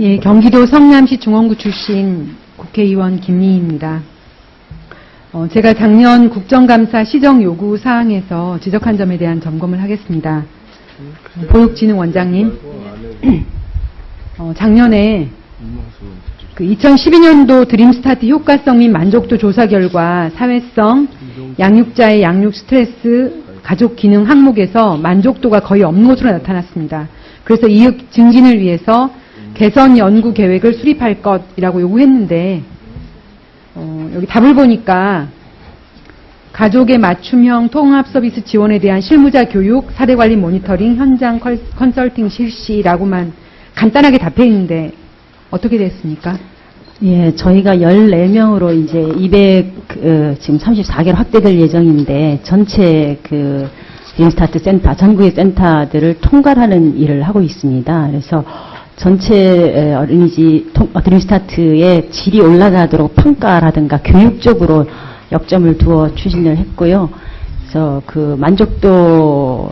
예, 경기도 성남시 중원구 출신 국회의원 김미희입니다. 어, 제가 작년 국정감사 시정 요구 사항에서 지적한 점에 대한 점검을 하겠습니다. 보육진흥원장님, 어, 작년에 그 2012년도 드림스타트 효과성 및 만족도 조사 결과 사회성, 양육자의 양육 스트레스, 가족 기능 항목에서 만족도가 거의 없는 것으로 나타났습니다. 그래서 이익 증진을 위해서 개선 연구 계획을 수립할 것이라고 요구했는데 어, 여기 답을 보니까 가족의 맞춤형 통합 서비스 지원에 대한 실무자 교육, 사례 관리 모니터링, 현장 컬- 컨설팅 실시라고만 간단하게 답해 있는데 어떻게 됐습니까? 예, 저희가 14명으로 이제 200, 그, 지금 34개로 확대될 예정인데, 전체 그, 드림스타트 센터, 전국의 센터들을 통괄하는 일을 하고 있습니다. 그래서 전체 에, 어린이집 통- 어, 드림스타트의 질이 올라가도록 평가라든가 교육적으로 역점을 두어 추진을 했고요. 그래서 그 만족도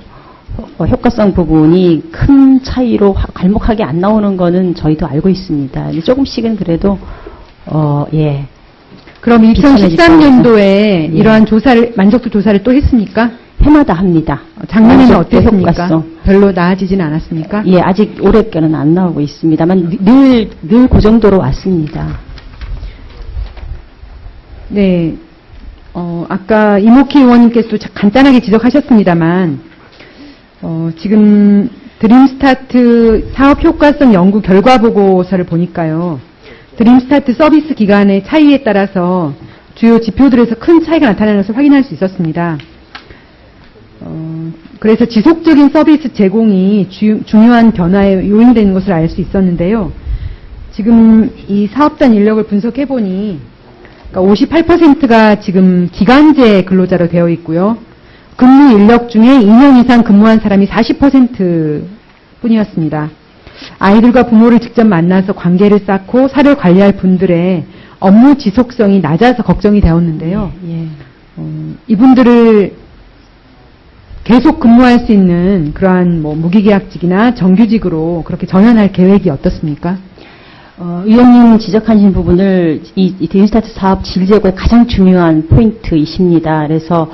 어, 효과성 부분이 큰 차이로 화- 갈목하게 안 나오는 거는 저희도 알고 있습니다. 조금씩은 그래도 어, 예. 그럼 비슷해질 2013년도에 예. 이러한 조사를 만족도 조사를 또 했습니까? 해마다 합니다. 어, 작년에는 어땠습니까? 별로 나아지진 않았습니까? 예, 아직 올해 거는 안 나오고 있습니다만 늘 늘 그 정도로 왔습니다. 네. 어, 아까 이모키 의원님께서도 자- 간단하게 지적하셨습니다만, 어, 지금 드림스타트 사업 효과성 연구 결과 보고서를 보니까요. 드림스타트 서비스 기간의 차이에 따라서 주요 지표들에서 큰 차이가 나타나는 것을 확인할 수 있었습니다. 어, 그래서 지속적인 서비스 제공이 주- 중요한 변화의 요인되는 것을 알 수 있었는데요. 지금 이 사업단 인력을 분석해 보니 58%가 지금 기간제 근로자로 되어 있고요. 근무 인력 중에 2년 이상 근무한 사람이 40% 뿐이었습니다. 아이들과 부모를 직접 만나서 관계를 쌓고 사를 관리할 분들의 업무 지속성이 낮아서 걱정이 되었는데요. 예. 어, 이분들을 계속 근무할 수 있는 그러한 뭐 무기계약직이나 정규직으로 그렇게 전환할 계획이 어떻습니까? 어, 의원님 지적하신 부분을 이, 이 데이스타트 사업 질제고의 가장 중요한 포인트이십니다. 그래서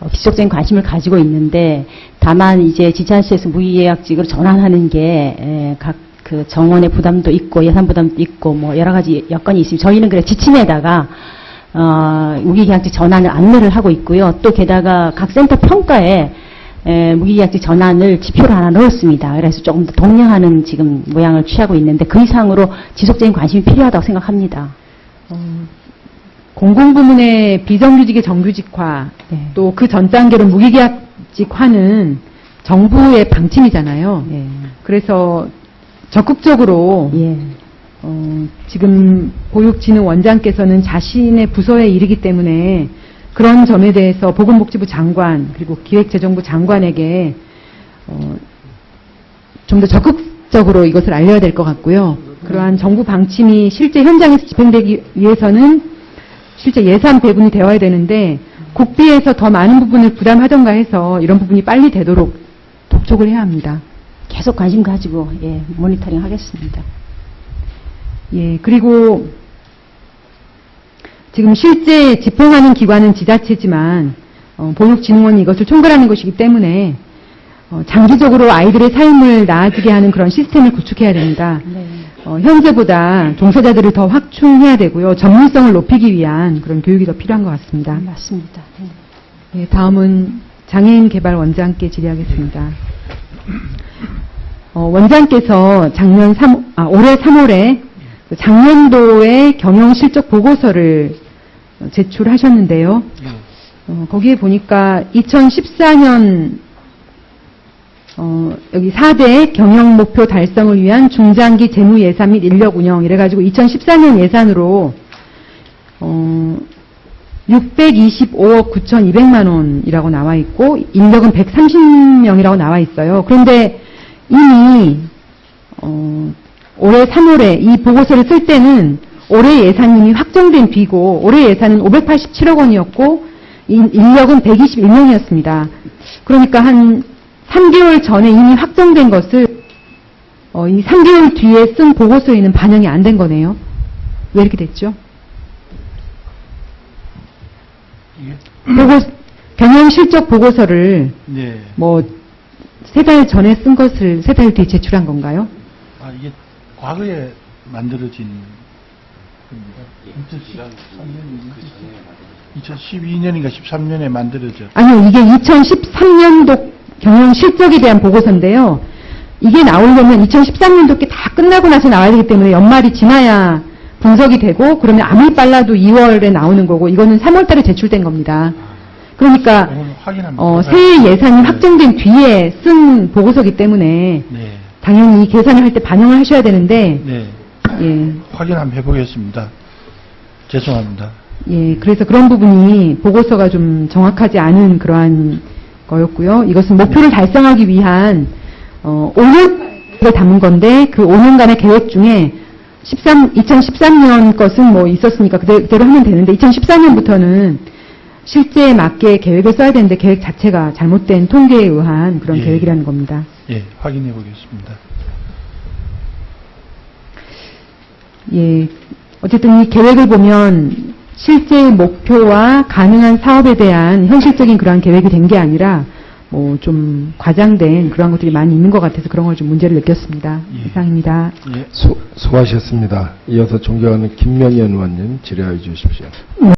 어, 지속적인 관심을 가지고 있는데 다만 이제 지자체에서 무기계약직으로 전환하는 게각 그 정원의 부담도 있고 예산 부담도 있고 뭐 여러 가지 여건이 있습니다. 저희는 그래 지침에다가 어, 무기계약직 전환을 안내를 하고 있고요. 또 게다가 각 센터 평가에 에, 무기계약직 전환을 지표를 하나 넣었습니다. 그래서 조금 더 독려하는 지금 모양을 취하고 있는데 그 이상으로 지속적인 관심이 필요하다고 생각합니다. 공공부문의 비정규직의 정규직화, 네. 또그 전 단계로 무기계약직화는 정부의 방침이잖아요. 예. 그래서 적극적으로 예. 어, 지금 보육진흥원장께서는 자신의 부서의 일이기 때문에 그런 점에 대해서 보건복지부 장관 그리고 기획재정부 장관에게 어, 좀 더 적극적으로 이것을 알려야 될 것 같고요. 그러한 정부 방침이 실제 현장에서 집행되기 위해서는 실제 예산 배분이 되어야 되는데 국비에서 더 많은 부분을 부담하던가 해서 이런 부분이 빨리 되도록 독촉을 해야 합니다. 계속 관심 가지고 예, 모니터링 하겠습니다. 예, 그리고 지금 실제 집행하는 기관은 지자체지만 어, 보육진흥원이 이것을 총괄하는 것이기 때문에 어, 장기적으로 아이들의 삶을 나아지게 하는 그런 시스템을 구축해야 됩니다. 네. 어, 현재보다 종사자들을 더 확충해야 되고요. 전문성을 높이기 위한 그런 교육이 더 필요한 것 같습니다. 맞습니다. 네. 예, 다음은 장애인 개발 원장께 질의하겠습니다. 어, 원장께서 작년 3, 아, 올해 3월에 작년도의 경영 실적 보고서를 어, 제출하셨는데요. 어, 거기에 보니까 2014년 어, 여기 4대 경영 목표 달성을 위한 중장기 재무 예산 및 인력 운영 이래가지고 2014년 예산으로 어, 625억 9,200만 원이라고 나와 있고 인력은 130명이라고 나와 있어요. 그런데 이미 어, 올해 3월에 이 보고서를 쓸 때는 올해 예산이 확정된 비고 올해 예산은 587억 원이었고 인- 인력은 121명이었습니다. 그러니까 한 3개월 전에 이미 확정된 것을 어, 이 3개월 뒤에 쓴 보고서에는 반영이 안 된 거네요. 왜 이렇게 됐죠? 이게 보고, 경영 실적 보고서를 네. 뭐, 세 달 전에 쓴 것을 세 달 뒤에 제출한 건가요? 과거에 만들어진 겁니다. 2012년인가 13년에 만들어져. 아니요, 이게 2013년도 경영 실적에 대한 보고서인데요. 이게 나오려면 2013년도 게다 끝나고 나서 나와야 되기 때문에 연말이 지나야 분석이 되고 그러면 아무리 빨라도 2월에 나오는 거고 이거는 3월 달에 제출된 겁니다. 그러니까. 어, 새해 예산이 네. 확정된 뒤에 쓴 보고서기 때문에 네. 당연히 계산을 할 때 반영을 하셔야 되는데 네. 예, 확인 한번 해보겠습니다. 죄송합니다. 예, 그래서 그런 부분이 보고서가 좀 정확하지 않은 그러한 거였고요. 이것은 목표를 달성하기 위한 어, 5년을 담은 건데 그 5년간의 계획 중에 13, 2013년 것은 뭐 있었으니까 그대- 그대로 하면 되는데 2014년부터는 실제에 맞게 계획을 써야 되는데 계획 자체가 잘못된 통계에 의한 그런 예. 계획이라는 겁니다. 예, 확인해 보겠습니다. 예. 어쨌든 이 계획을 보면 실제 목표와 가능한 사업에 대한 현실적인 그러한 계획이 된 게 아니라 뭐 좀 과장된 그러한 것들이 많이 있는 것 같아서 그런 걸 좀 문제를 느꼈습니다. 예. 이상입니다. 예. 수, 수고하셨습니다. 이어서 존경하는 김명현 의원님 질의하여 주십시오.